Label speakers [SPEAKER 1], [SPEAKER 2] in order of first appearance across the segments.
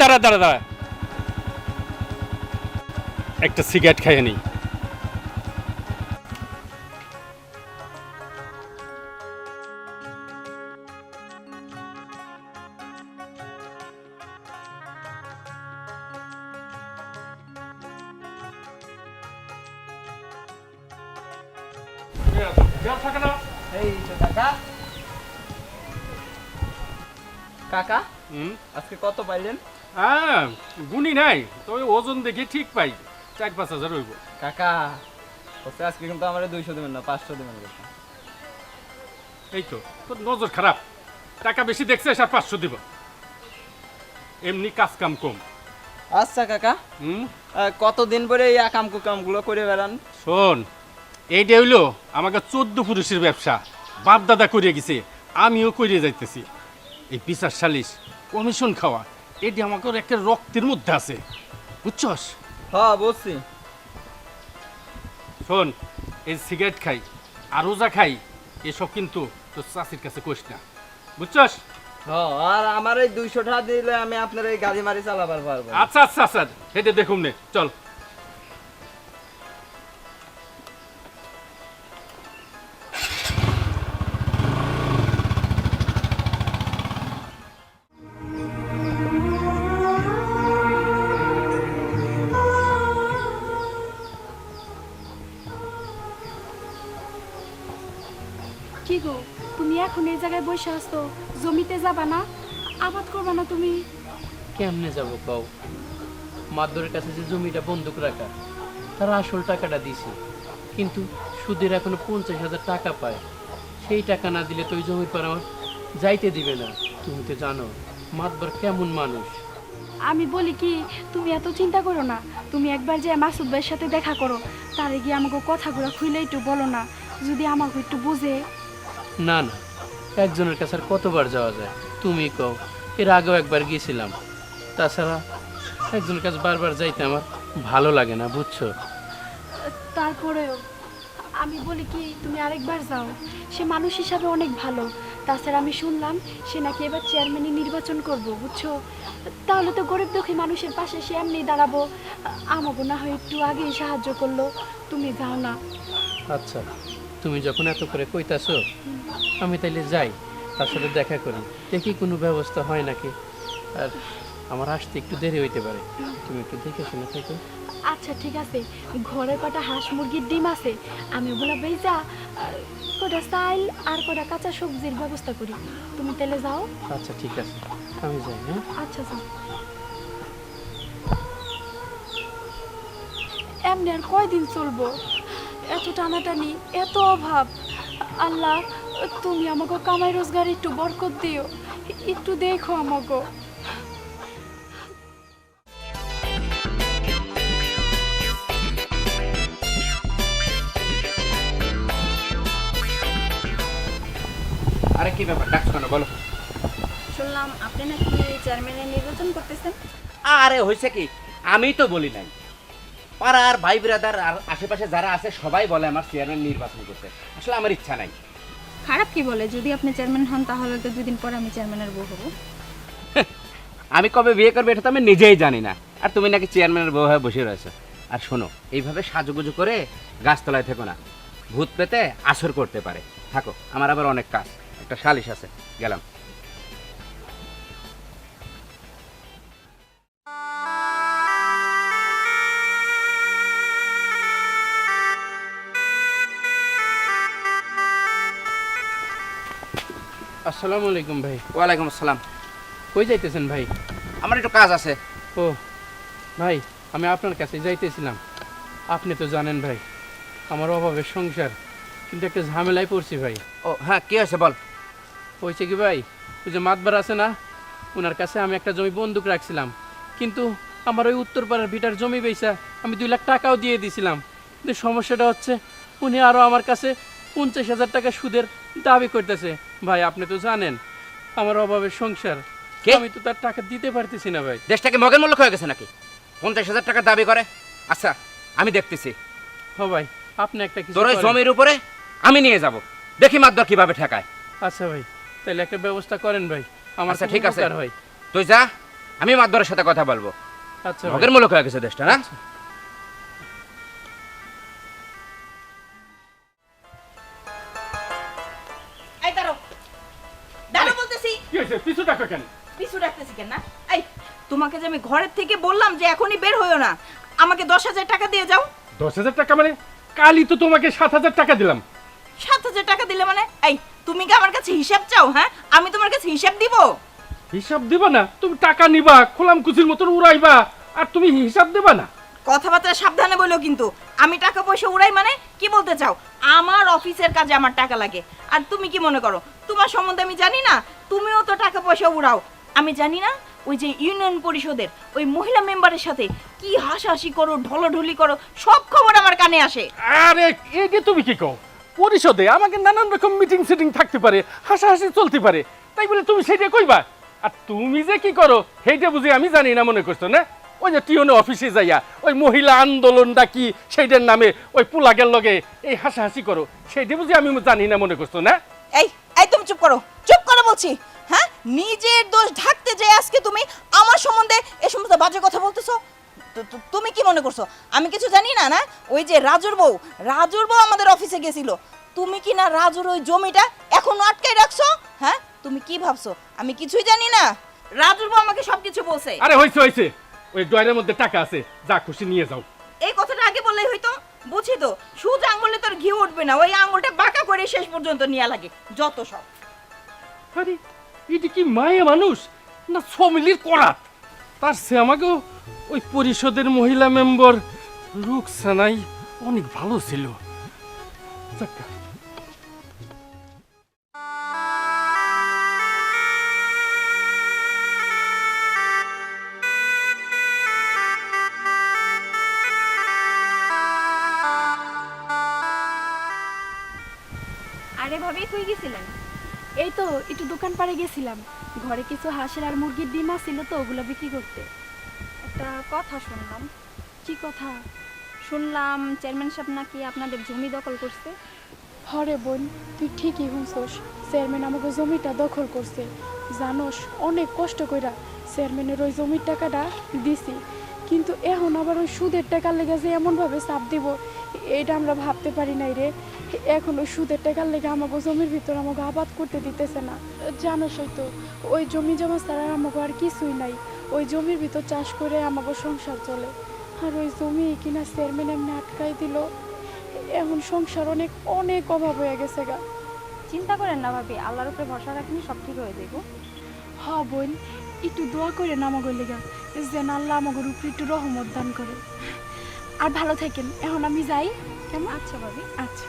[SPEAKER 1] দাঁড়া দাঁড়া দাঁড়া। একটা সিগারেট খাইয়ে নিই হ্যাঁ গুনি নাই তবে ওজন দেখে ঠিক পাই চার পাঁচ হাজার হইব।
[SPEAKER 2] কাকা হচ্ছে আজকে কিন্তু আমার দুইশো দেবেন না পাঁচশো দেবেন
[SPEAKER 1] এই তো তোর নজর খারাপ। টাকা বেশি দেখছে আর পাঁচশো দিব। এমনি কাজ কাম কম।
[SPEAKER 2] আচ্ছা কাকা।
[SPEAKER 1] হুম?
[SPEAKER 2] কতদিন পরে এই আকাম কুকামগুলো করে বেড়ান?
[SPEAKER 1] শোন এইটা হইল আমাকে চোদ্দ পুরুষের ব্যবসা। বাপ দাদা করিয়ে গেছে আমিও করে যাইতেছি। এই বিচার সালিশ কমিশন খাওয়া এটি আমাকে একটা রক্তের মধ্যে আছে। বুঝছস?
[SPEAKER 2] হ্যাঁ বুঝছি
[SPEAKER 1] শোন এই সিগারেট খাই আর রোজা খাই এসব কিন্তু তোর চাষির কাছে কইস না। বুঝছস?
[SPEAKER 2] হ্যাঁ আর আমার এই দুইশো টাকা দিলে আমি আপনার এই গাড়ি মারি চালাবার পারব
[SPEAKER 1] আচ্ছা আচ্ছা আচ্ছা হেঁটে দেখুন নে চল।
[SPEAKER 3] এই জায়গায় বসে আসতো জমিতে যাবা না আবাদ করবা না তুমি।
[SPEAKER 4] কেমনে যাব কও? মাদুরের কাছে যে জমিটা বন্দুক রাখা তার আসল টাকাটা দিছে। কিন্তু সুদের এখনও পঞ্চাশ হাজার টাকা পায়। সেই টাকা না দিলে তো ওই জমির পর আমার যাইতে দিবে না। তুমি তো জানো মাতবার কেমন মানুষ।
[SPEAKER 3] আমি বলি কি তুমি এত চিন্তা করো না। তুমি একবার যে মাসুদ ভাইয়ের সাথে দেখা করো তারে গিয়ে আমাকে কথাগুলো খুলে একটু বলো না যদি আমাকে একটু বুঝে।
[SPEAKER 4] না না। একজনের কাছে আর কতবার যাওয়া যায়? তুমি কও। এর আগেও একবার গিয়েছিলাম। তাছাড়া একজনের কাছে বারবার যাইতে আমার ভালো লাগে না বুঝছ?
[SPEAKER 3] তারপরেও আমি বলি কি তুমি আরেকবার যাও। সে মানুষ হিসাবে অনেক ভালো। তাছাড়া আমি শুনলাম সে নাকি এবার চেয়ারম্যানই নির্বাচন করব বুঝছ? তাহলে তো গরিব দুঃখী মানুষের পাশে সে এমনি দাঁড়াবো। আমাকে না হয় একটু আগেই সাহায্য করল। তুমি যাও না।
[SPEAKER 4] আচ্ছা। তুমি যখন এত করে কইতাছো আমি তাইলে যাই তার সাথে দেখা করি। দেখি কোনো ব্যবস্থা হয় নাকি। আর আমার আসতে একটু দেরি হইতে পারে। তুমি একটু দেখে শুনে থাকো।
[SPEAKER 3] আচ্ছা ঠিক আছে। ঘরে কটা হাঁস মুরগির ডিম আছে আমি ওগুলো বেজা কটা চাইল আর কটা কাঁচা সবজির ব্যবস্থা করি। তুমি তাহলে যাও।
[SPEAKER 4] আচ্ছা ঠিক আছে। আমি যাই হ্যাঁ?
[SPEAKER 3] আচ্ছা যাও। এমনি আর কয়দিন চলবো? এত টানাটানি এত অভাব। আল্লাহ তুমি আমাকে কামাই রোজগার একটু বরকত দিও। একটু দেখো আমাকে।
[SPEAKER 5] আরে কি ব্যাপার ডাকছো কেন? বলো।
[SPEAKER 6] শুনলাম আপনি নাকি চেয়ারম্যানের নির্বাচন করতেছেন।
[SPEAKER 5] আরে হয়েছে কি? আমি তো বলি নাই। পাড়ার ভাই ব্রাদার আর আশেপাশে যারা আছে সবাই বলে আমার চেয়ারম্যান নির্বাচন করতে। আসলে আমার ইচ্ছা নাই।
[SPEAKER 6] খারাপ কি বলে? যদি আপনি চেয়ারম্যান হন তাহলে তো দুদিন পরে আমি চেয়ারম্যানের বউ হব।
[SPEAKER 5] আমি কবে বিয়ে করবে এটা তো আমি নিজেই জানি না। আর তুমি নাকি চেয়ারম্যানের বউ হয়ে বসে রয়েছো। আর শোনো এইভাবে সাজুগুজু করে গাছতলায় থেকো না। ভূত পেতে আসর করতে পারে। থাকো আমার আবার অনেক কাজ। একটা সালিশ আছে। গেলাম।
[SPEAKER 4] আসসালামু আলাইকুম ভাই।
[SPEAKER 5] ওয়ালাইকুম আসসালাম।
[SPEAKER 4] কই যাইতেছেন ভাই?
[SPEAKER 5] আমার একটু কাজ আছে।
[SPEAKER 4] ও ভাই আমি আপনার কাছে যাইতেছিলাম। আপনি তো জানেন ভাই আমার অভাবের সংসার কিন্তু একটা ঝামেলায় পড়ছি ভাই।
[SPEAKER 5] ও হ্যাঁ কি হয়েছে বল?
[SPEAKER 4] হয়েছে কি ভাই? ওই যে মাতবার আছে না ওনার কাছে আমি একটা জমি বন্দুক রাখছিলাম। কিন্তু আমার ওই উত্তরপাড়ার ভিটার জমি বেচা আমি দুই লাখ টাকাও দিয়ে দিয়েছিলাম কিন্তু সমস্যাটা হচ্ছে উনি আরও আমার কাছে পঞ্চাশ হাজার টাকা সুদের দাবি করতেছে। ভাই আপনি তো জানেন আমার অভাবের সংসার।
[SPEAKER 5] কে?
[SPEAKER 4] আমি তো তার টাকা দিতে পারতেছি না ভাই।
[SPEAKER 5] দেশটাকে মগের মূল্য হয়ে গেছে নাকি? পঞ্চাশ হাজার টাকা দাবি করে? আচ্ছা আমি দেখতেছি।
[SPEAKER 4] হ ভাই আপনি একটা কিছু
[SPEAKER 5] তোর ওই
[SPEAKER 4] করেন।
[SPEAKER 5] জমির উপরে আমি নিয়ে যাব। দেখি মাদ্দর কীভাবে ঠেকায়।
[SPEAKER 4] আচ্ছা ভাই তাহলে একটা ব্যবস্থা করেন ভাই। আমার
[SPEAKER 5] আচ্ছা,
[SPEAKER 4] খুব
[SPEAKER 5] ঠিক আছে।
[SPEAKER 4] উপকার হয়।
[SPEAKER 5] তুই যা আমি মাতবরের সাথে কথা বলব।
[SPEAKER 4] আচ্ছা ভাই।
[SPEAKER 5] ভগের মূলক হয়ে গেছে দেশটা না?
[SPEAKER 7] আমি ঘরের থেকে বললাম যে এখনই বের হইও না। আমাকে দশ হাজার টাকা দিয়ে যাও।
[SPEAKER 1] দশ হাজার টাকা মানে? কালই তো তোমাকে সাত হাজার টাকা দিলাম।
[SPEAKER 7] সাত হাজার টাকা দিলে মানে? এই তুমি কি আমার কাছে হিসাব চাও হ্যাঁ? আমি তোমার কাছে হিসাব দিব?
[SPEAKER 1] হিসাব দিবা না? তুমি টাকা নিবা খোলাম কুচির মতন উড়াইবা আর তুমি হিসাব দেবা না?
[SPEAKER 7] কথাবার্তা সাবধানে বলো কিন্তু আমি টাকা পয়সা উড়াই মানে? কি বলতে চাও? আমার অফিসের কাজে আমার টাকা লাগে। আর তুমি কি মনে করো? তোমার সম্বন্ধে আমি জানি না? তুমিও তো টাকা পয়সা উড়াও। আমি জানি না ওই যে ইউনিয়ন পরিষদের ওই মহিলা মেম্বারের সাথে কি হাসাহাসি করো ঢলাঢলি করো সব খবর আমার কানে আসে।
[SPEAKER 1] আরে এই যে তুমি কি কও? পরিষদে আমাকে নানান রকম মিটিং সিটিং থাকতে পারে হাসাহাসি চলতে পারে। তাই বলে তুমি সেটা কইবা? আর তুমি যে কি করো সেইটা বুঝি আমি জানি না মনে করছ না? ওই যে টিউনে অফিসে যাইয়া ওই মহিলা আন্দোলনটা কি সেইটার নামে ওই পুলাগের লগে এই হাসাহাসি করো সেইটা বুঝি আমি জানি না মনে করছ না?
[SPEAKER 7] এই এই তুমি চুপ করো চুপ করো বলছি। হ্যাঁ? নিজের দোষ ঢাকতে যে আজকে তুমি আমার সম্বন্ধে এ সমস্ত বাজে কথা বলতেছো? তুমি কি মনে করছ? আমি কিছু জানি না না? ওই যে রাজুর বউ রাজুর বউ আমাদের অফিসে গেছিল। তুমি কি না রাজুর ওই জমিটা এখনও আটকাই রাখছো? হ্যাঁ? তুমি কি ভাবছ? আমি কিছুই জানি না। রাজুর বউ আমাকে সবকিছু বলছে।
[SPEAKER 1] আরে হয়েছে হয়েছে ওই ড্রয়ারের মধ্যে টাকা আছে। যা খুশি নিয়ে যাও।
[SPEAKER 7] এই কথাটা আগে বললেই হয়তো বুঝি তো সুজ আঙুলে তোর ঘি উঠবে না। ওই আঙুলটা বাঁকা করে শেষ পর্যন্ত নিয়ে লাগে যত সব।
[SPEAKER 1] আরে এটি কি মায়া মানুষ না সমিলির করাত? তার সে আমাকেও ওই পরিষদের মহিলা মেম্বার রুকসানাই অনেক ভালো ছিল।
[SPEAKER 6] আরে ভাবি, কই গেছিলেন?
[SPEAKER 3] এই তো, একটু দোকান পাড়ে গেছিলাম। ঘরে কিছু হাঁসের আর মুরগির ডিম ছিল তো, ওগুলো বিক্রি করতে।
[SPEAKER 6] একটা কথা শুনলাম।
[SPEAKER 3] কি কথা?
[SPEAKER 6] শুনলাম চেয়ারম্যান সাহেব নাকি আপনাদের জমি দখল করছে।
[SPEAKER 3] হরে বোন, তুই ঠিকই হুঁসোস চেয়ারম্যান আমাকে জমিটা দখল করছে। জানোস, অনেক কষ্ট কইরা চেয়ারম্যানের ওই জমির টাকাটা দিছি। কিন্তু এখন আবার ওই সুদের টাকার লেগে যে এমনভাবে চাপ দিব এটা আমরা ভাবতে পারি নাই রে। এখন ওই সুদের টাকার লেগে আমাকে জমির ভিতর আমাকে আবাদ করতে দিতেছে না। জানোসই তো ওই জমি জমা ছাড়া আমাকে আর কিছুই নাই। ওই জমির ভিতর চাষ করে আমাকে সংসার চলে। আর ওই জমি কিনা চেয়ারম্যান এমনি আটকাই দিল। এখন সংসার অনেক অনেক অভাব হয়ে গেছে গা।
[SPEAKER 6] চিন্তা করেন না ভাবি আল্লাহর উপরে ভরসা রাখিনি সব ঠিক হয়ে যাইব
[SPEAKER 3] হ বোন একটু দোয়া করে নামাগো লেগা যেন আল্লাহ আমাগর উপরে একটু রহমত দান করে। আর ভালো থাকেন এখন আমি যাই কেমন?
[SPEAKER 6] আচ্ছা ভাবি।
[SPEAKER 3] আচ্ছা।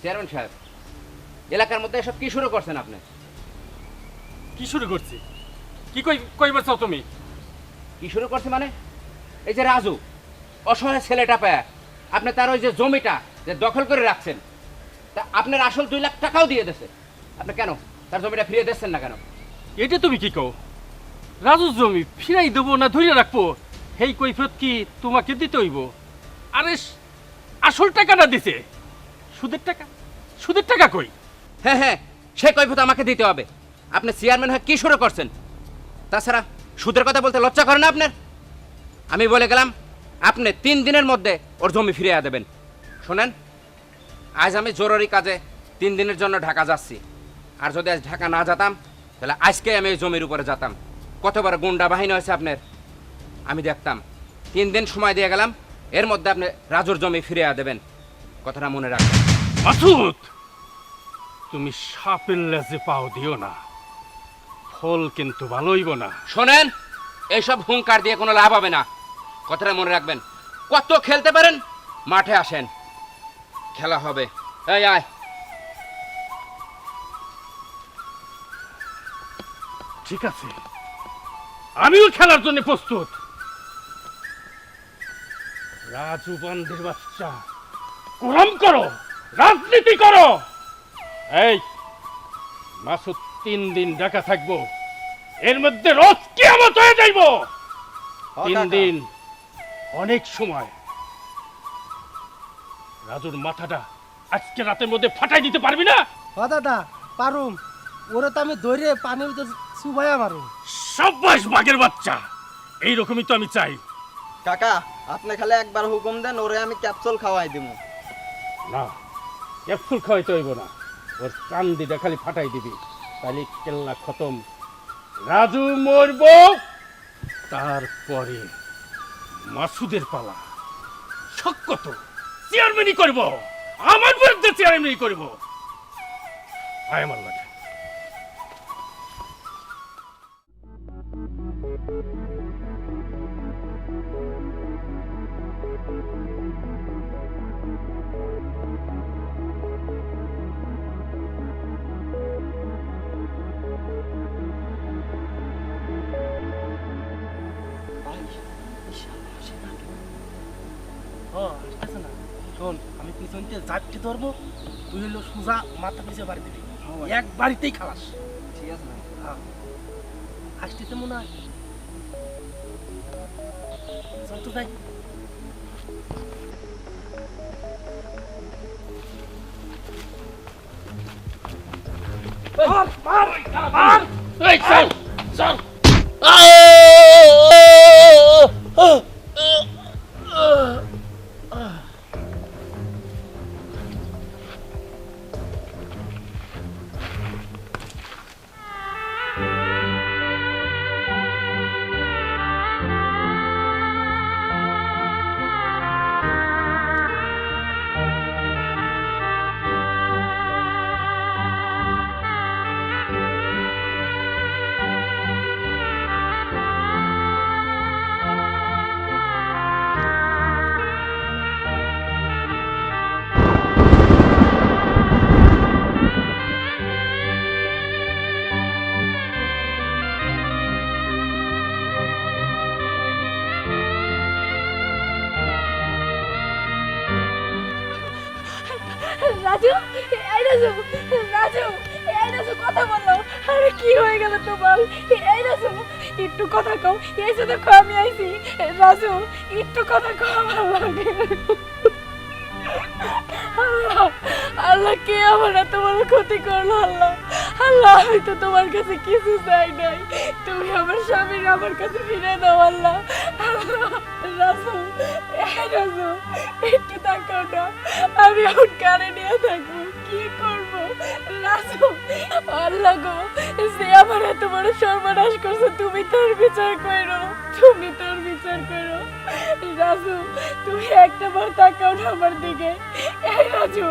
[SPEAKER 5] চেয়ারম্যান সাহেব এলাকার মধ্যে এসব কি শুরু করছেন আপনি?
[SPEAKER 1] কি শুরু করছি? কি কই কইবার চাও তুমি?
[SPEAKER 5] কি শুরু করছে মানে? এই যে রাজু অসহায় ছেলেটা পায় আপনি তার ওই যে জমিটা যে দখল করে রাখছেন তা আপনার আসল দুই লাখ টাকাও দিয়ে দিয়েছে। আপনি কেন? তার জমিটা ফিরিয়ে দিচ্ছেন না কেন?
[SPEAKER 1] এটা তুমি কি কও? রাজু জমি ফিরাই দেবো না ধরে রাখব? হেই কৈফত কি তোমাকে দিতে হইব? আরে আসল টাকাটা দিছে। সুদের টাকা? সুদের টাকা কই?
[SPEAKER 5] হ্যাঁ হ্যাঁ সে কৈফত আমাকে দিতে হবে। আপনি চেয়ারম্যান হয়ে কি শুরু করছেন? তাছাড়া সুদের কথা বলতে লজ্জা করে না আপনার? আমি বলে গেলাম, আপনি তিন দিনের মধ্যে ওর জমি ফিরিয়ে দেবেন। শোনেন, আজ আমি জরুরি কাজে তিন দিনের জন্য ঢাকা যাচ্ছি। আর যদি আজ ঢাকা না যেতাম, তাহলে আজকে আমি এই জমির উপরে যেতাম। কতবার গুন্ডা বাহিনী হয়েছে আপনার? আমি দেখতাম। তিন দিন সময় দিয়ে গেলাম, এর মধ্যে আপনি রাজুর জমি ফিরিয়ে দেবেন। কথাটা মনে রাখবেন
[SPEAKER 1] মাসুদ! তুমি সাপের লেজে পাও দিও না। ফল কিন্তু ভালো হইব না।
[SPEAKER 5] শোনেন এইসব হুঙ্কার দিয়ে কোনো লাভ হবে না। কথাটা মনে রাখবেন। কত খেলতে পারেন মাঠে আসেন। খেলা হবে। এই আয়।
[SPEAKER 1] ঠিক আছে। আমিও খেলার জন্য প্রস্তুত। রাজু বন্ধের বাচ্চা। গরম করো রাজনীতি করো। এই মাসুদ তিন দিন ঢাকা থাকব। এর মধ্যে রোজ কিয়ামত হয়ে যাইব। তিন দিন অনেক সময়। রাজুর মাথাটা আজকে রাতের মধ্যে ফাটাই দিতে পারবি না?
[SPEAKER 8] হ দাদা পারুম। ওরে তো আমি ধরে পানির ভিতর চুবাইয়া মারুম।
[SPEAKER 1] সাব্বাস বাঘের বাচ্চা। এইরকমই তো আমি চাই।
[SPEAKER 2] কাকা আপনি খালি একবার হুকুম দেন ওরে আমি ক্যাপসুল খাওয়াই দিব
[SPEAKER 1] না ক্যাপসুল খাওয়াইতে হইব না। ওর কান দিটা খালি ফাটাই দিবি তাহলে কেল্লা খতম। রাজু মরব, তারপরে মাসুদের পালা। শক কত চেয়ারম্যানই করব, আমার বিরুদ্ধে চেয়ারম্যানই করব। আয় আমার
[SPEAKER 8] ধরবো তুই হলো সোজা মাথা পিছিয়ে বাড়ি দিবি। এক বাড়িতেই খালাস।
[SPEAKER 2] ঠিক আছে
[SPEAKER 8] হ্যাঁ। আসতেছে মনে হয়। চল তো যাই
[SPEAKER 1] এই চল চল।
[SPEAKER 3] রাজু হয়ে গেল তোমার এই রাজু, একটু কথা কও। এই যে দেখো, আমি আইছি। রাজু, একটু কথা কও, আমার লাগে। আল্লাহ কে আমার এত বড় ক্ষতি করল, আল্লাহ? আল্লাহ আমি তো তোমার কাছে কিছু চাই নাই। তুমি আমার স্বামীর আমার কাছে ফিরে দাও, আল্লাহ। আল্লাহ রাজু রাজু, একটু তাকাও না। আমি এখন কানে নিয়ে থাকব। আল্লাহ গো সে আমার এত বড় সর্বনাশ করছে, তুমি তার বিচার করো, তুমি তোর বিচার করো। রাজু, তুমি একটা বার তাকাও না আমার দিকে। এই রাজু